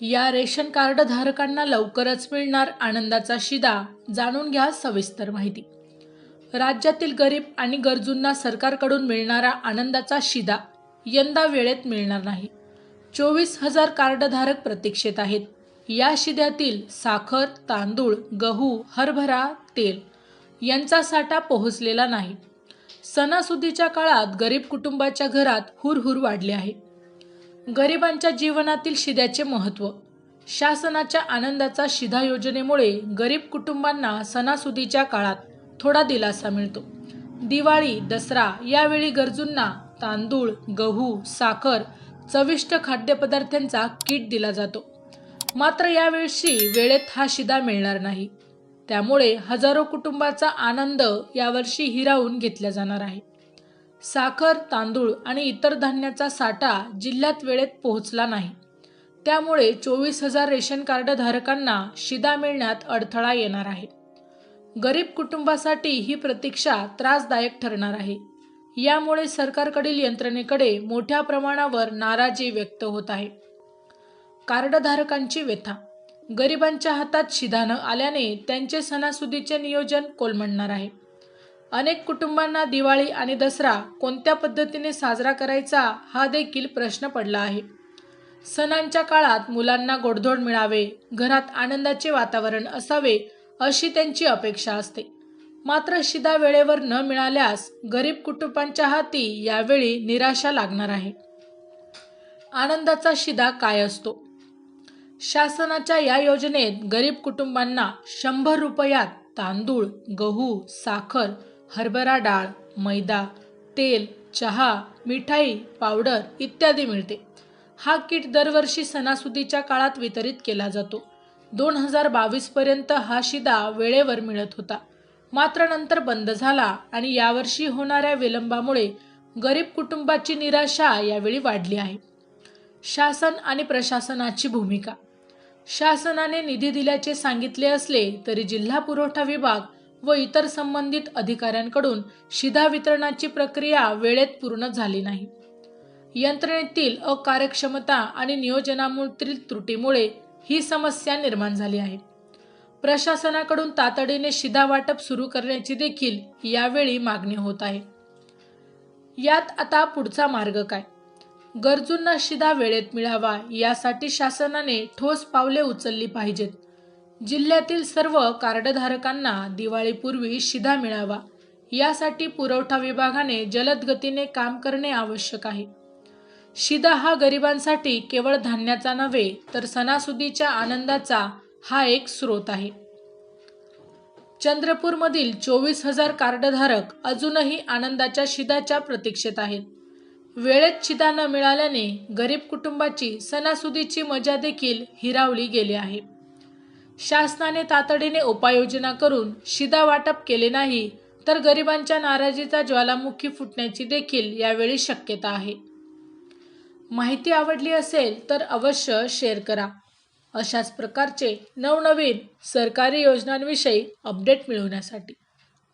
या ration card धारकांना लवकरच मिळणार आनंदाचा शिदा. जाणून घ्या सविस्तर माहिती. राज्यातील गरीब आणि गरजूंना सरकारकडून मिळणारा आनंदाचा शिदा यंदा वेळेत मिळणार नाही. चोवीस हजार कार्डधारक प्रतीक्षेत आहेत. या शिद्यातील साखर तांदूळ गहू हरभरा तेल यांचा साठा पोहोचलेला नाही. सणासुदीच्या काळात गरीब कुटुंबाच्या घरात हुरहुर वाढले आहे. गरिबांच्या जीवनातील शिद्याचे महत्त्व. शासनाच्या आनंदाचा शिधा योजनेमुळे गरीब कुटुंबांना सणासुदीच्या काळात थोडा दिलासा मिळतो. दिवाळी दसरा यावेळी गरजूंना तांदूळ गहू साखर चविष्ट खाद्यपदार्थांचा किट दिला जातो. मात्र यावेळी वेळेत हा शिदा मिळणार नाही. त्यामुळे हजारो कुटुंबाचा आनंद यावर्षी हिरावून घेतला जाणार आहे. साखर तांदूळ आणि इतर धान्याचा साठा जिल्ह्यात वेळेत पोहोचला नाही. त्यामुळे चोवीस हजार रेशन कार्ड धारकांना शिदा मिळण्यात अडथळा येणार आहे. गरीब कुटुंबासाठी ही प्रतीक्षा त्रासदायक ठरणार आहे. यामुळे सरकारकडील यंत्रणेकडे मोठ्या प्रमाणावर नाराजी व्यक्त होत आहे. कार्डधारकांची व्यथा. गरिबांच्या हातात शिधा न आल्याने त्यांचे सणासुदीचे नियोजन कोलमडणार आहे. अनेक कुटुंबांना दिवाळी आणि दसरा कोणत्या पद्धतीने साजरा करायचा हा देखील प्रश्न पडला आहे. सणांच्या काळात मुलांना गोडधोड मिळावे घरात आनंदाचे वातावरण असावे अशी त्यांची अपेक्षा असते. मात्र शिदा वेळेवर न मिळाल्यास गरीब कुटुंबांच्या हाती यावेळी निराशा लागणार आहे. आनंदाचा शिदा काय असतो? शासनाच्या या योजनेत गरीब कुटुंबांना शंभर रुपयात तांदूळ गहू साखर हरभरा डाळ मैदा तेल चहा मिठाई पावडर इत्यादी मिळते. हा किट दरवर्षी सणासुदीच्या काळात वितरित केला जातो. दोन हजार बावीसपर्यंत हा शिदा वेळेवर मिळत होता. मात्र नंतर बंद झाला आणि यावर्षी होणाऱ्या विलंबामुळे गरीब कुटुंबाची निराशा यावेळी वाढली आहे. शासन आणि प्रशासनाची भूमिका. शासनाने निधी दिल्याचे सांगितले असले तरी जिल्हा पुरवठा विभाग व इतर संबंधित अधिकाऱ्यांकडून शिधा वितरणाची प्रक्रिया वेळेत पूर्ण झाली नाही. यंत्रणेतील अकार्यक्षमता आणि नियोजनामधील त्रुटीमुळे ही समस्या निर्माण झाली आहे. प्रशासनाकडून तातडीने शिधा वाटप सुरू करण्याची देखील यावेळी मागणी होत आहे. यात आता पुढचा मार्ग काय? गरजूंना शिधा वेळेत मिळावा यासाठी शासनाने ठोस पावले उचलली पाहिजेत. जिल्ह्यातील सर्व कार्डधारकांना दिवाळीपूर्वी शिधा मिळावा. यासाठी पुरवठा विभागाने जलद गतीने काम करणे आवश्यक आहे. शिदा हा गरिबांसाठी केवळ धान्याचा नव्हे तर सणासुदीच्या आनंदाचा हा एक स्रोत आहे. चंद्रपूरमधील चोवीस हजार कार्डधारक अजूनही आनंदाच्या शिदाच्या प्रतीक्षेत आहेत. वेळेत शिदा न मिळाल्याने गरीब कुटुंबाची सणासुदीची मजा देखील हिरावली गेली आहे. शासनाने तातडीने उपाययोजना करून शिदा वाटप केले नाही तर गरिबांच्या नाराजीचा ज्वालामुखी फुटण्याची देखील यावेळी शक्यता आहे. माहिती आवडली असेल तर अवश्य शेअर करा. अशाच प्रकारचे नवनवीन सरकारी योजनांविषयी अपडेट मिळवण्यासाठी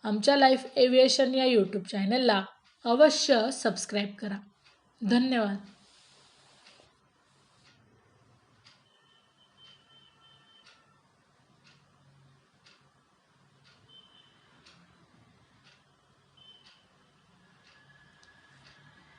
आमच्या लाईफ एव्हिएशन या यूट्यूब चॅनलला अवश्य सबस्क्राईब करा. धन्यवाद.